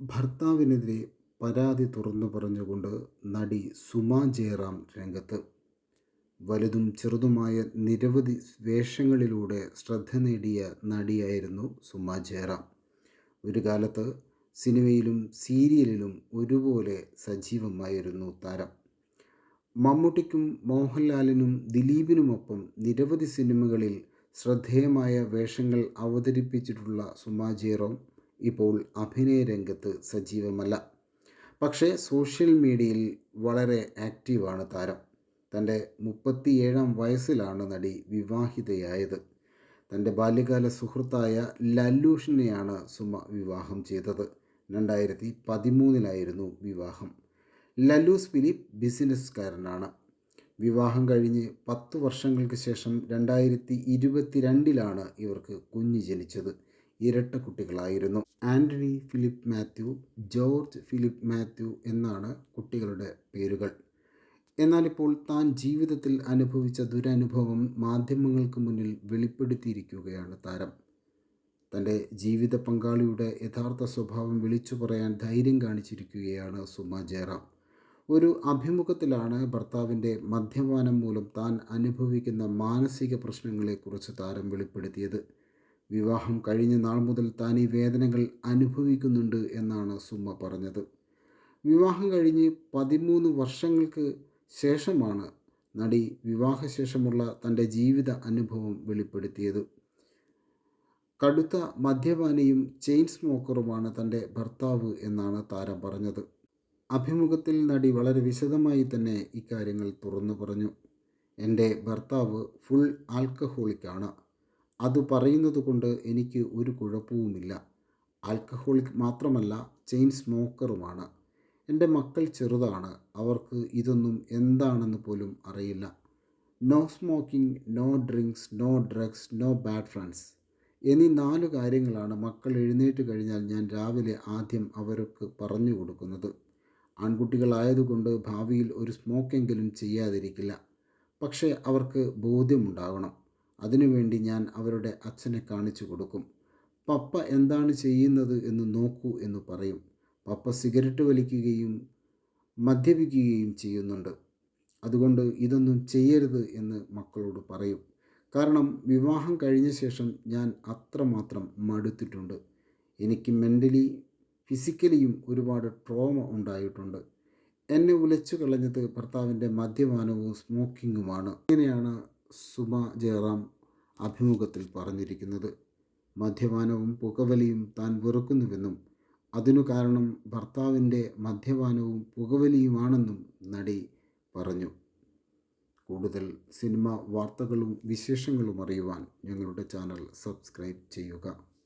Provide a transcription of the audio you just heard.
ഭർത്താവിനെതിരെ പരാതി തുറന്നു പറഞ്ഞുകൊണ്ട് നടി സുമ ജയറാം രംഗത്ത്. വലുതും ചെറുതുമായ നിരവധി വേഷങ്ങളിലൂടെ ശ്രദ്ധ നേടിയ നടിയായിരുന്നു സുമ ജയറാം. ഒരു കാലത്ത് സിനിമയിലും സീരിയലിലും ഒരുപോലെ സജീവമായിരുന്നു താരം. മമ്മൂട്ടിക്കും മോഹൻലാലിനും ദിലീപിനുമൊപ്പം നിരവധി സിനിമകളിൽ ശ്രദ്ധേയമായ വേഷങ്ങൾ അവതരിപ്പിച്ചിട്ടുള്ള സുമ ജയറാം ഇപ്പോൾ അഭിനയ രംഗത്ത് സജീവമല്ല. പക്ഷേ സോഷ്യൽ മീഡിയയിൽ വളരെ ആക്റ്റീവാണ് താരം. തന്റെ മുപ്പത്തിയേഴാം വയസ്സിലാണ് നടി വിവാഹിതയായത്. തന്റെ ബാല്യകാല സുഹൃത്തായ ലല്ലൂഷിനെയാണ് സുമ വിവാഹം ചെയ്തത്. രണ്ടായിരത്തി പതിമൂന്നിലായിരുന്നു വിവാഹം. ലല്ലൂസ് ഫിലിപ്പ് ബിസിനസ്സുകാരനാണ്. വിവാഹം കഴിഞ്ഞ് പത്ത് വർഷങ്ങൾക്ക് ശേഷം രണ്ടായിരത്തി ഇരുപത്തിരണ്ടിലാണ് ഇവർക്ക് കുഞ്ഞ് ജനിച്ചത്. ഇരട്ട കുട്ടികളായിരുന്നു. Antony Philip Mathew George Philip Mathew എന്നാണ് കുട്ടികളുടെ പേരുകൾ. എന്നാൽ ഇപ്പോൾ താൻ ജീവിതത്തിൽ അനുഭവിച്ച ദുരനുഭവം മാധ്യമങ്ങൾക്ക് മുന്നിൽ വെളിപ്പെടുത്തിയിരിക്കുകയാണ് താരം. തന്റെ ജീവിത പങ്കാളിയുടെ യഥാർത്ഥ സ്വഭാവം വിളിച്ചു പറയാൻ ധൈര്യം കാണിച്ചിരിക്കുകയാണ് സുമ ജയറാം. ഒരു അഭിമുഖത്തിലാണ് ഭർത്താവിന്റെ മദ്യപാനം മൂലം താൻ അനുഭവിക്കുന്ന മാനസിക പ്രശ്നങ്ങളെക്കുറിച്ച് താരം വെളിപ്പെടുത്തിയത്. വിവാഹം കഴിഞ്ഞ നാൾ മുതൽ താൻ ഈ വേദനകൾ അനുഭവിക്കുന്നുണ്ട് എന്നാണ് സുമ പറഞ്ഞത്. വിവാഹം കഴിഞ്ഞ് പതിമൂന്ന് വർഷങ്ങൾക്ക് ശേഷമാണ് നടി വിവാഹശേഷമുള്ള തന്റെ ജീവിത അനുഭവം വെളിപ്പെടുത്തിയത്. കടുത്ത മദ്യപാനിയും ചെയിൻ സ്മോക്കറുമാണ് തന്റെ ഭർത്താവ് എന്നാണ് താരം പറഞ്ഞത്. അഭിമുഖത്തിൽ നടി വളരെ വിശദമായി തന്നെ ഇക്കാര്യങ്ങൾ തുറന്നു പറഞ്ഞു. എന്റെ ഭർത്താവ് ഫുൾ ആൽക്കഹോളിക്കാണ്. അത് പറയുന്നത് കൊണ്ട് എനിക്ക് ഒരു കുഴപ്പവുമില്ല. ആൽക്കഹോളിക് മാത്രമല്ല ചെയിൻ സ്മോക്കറുമാണ്. എന്റെ മക്കൾ ചെറുതാണ്. അവർക്ക് ഇതൊന്നും എന്താണെന്ന് പോലും അറിയില്ല. No smoking no drinks no drugs no bad friends എന്നീ നാല് കാര്യങ്ങളാണ് മക്കൾ എഴുന്നേറ്റ് കഴിഞ്ഞാൽ ഞാൻ രാവിലെ ആദ്യം അവർക്ക് പറഞ്ഞു കൊടുക്കുന്നത്. ആൺകുട്ടികളായതുകൊണ്ട് ഭാവിയിൽ ഒരു സ്മോക്കെങ്കിലും ചെയ്യാതിരിക്കില്ല. പക്ഷേ അവർക്ക് ബോധ്യമുണ്ടാകണം. അതിനുവേണ്ടി ഞാൻ അവരുടെ അച്ഛനെ കാണിച്ചു കൊടുക്കും. പപ്പ എന്താണ് ചെയ്യുന്നത് എന്ന് നോക്കൂ എന്ന് പറയും. പപ്പ സിഗരറ്റ് വലിക്കുകയും മദ്യപിക്കുകയും ചെയ്യുന്നുണ്ട്. അതുകൊണ്ട് ഇതൊന്നും ചെയ്യരുത് എന്ന് മക്കളോട് പറയും. കാരണം വിവാഹം കഴിഞ്ഞ ശേഷം ഞാൻ അത്രമാത്രം മടുത്തിട്ടുണ്ട്. എനിക്ക് മെന്റലി ഫിസിക്കലിയും ഒരുപാട് ട്രോമ ഉണ്ടായിട്ടുണ്ട്. എന്നെ ഉലച്ചു കളഞ്ഞത് ഭർത്താവിന്റെ മദ്യപാനവും സ്മോക്കിങ്ങുമാണ് ഇങ്ങനെയാണ് സുമ ജയറാം അഭിമുഖത്തിൽ പറഞ്ഞിരിക്കുന്നത് മദ്യപാനവും പുകവലിയും താൻ വെറുക്കുന്നുവെന്നും അതിനു കാരണം ഭർത്താവിന്റെ മദ്യപാനവും പുകവലിയുമാണെന്നും നടി പറഞ്ഞു. കൂടുതൽ സിനിമ വാർത്തകളും വിശേഷങ്ങളും അറിയുവാൻ ഞങ്ങളുടെ ചാനൽ സബ്സ്ക്രൈബ് ചെയ്യുക.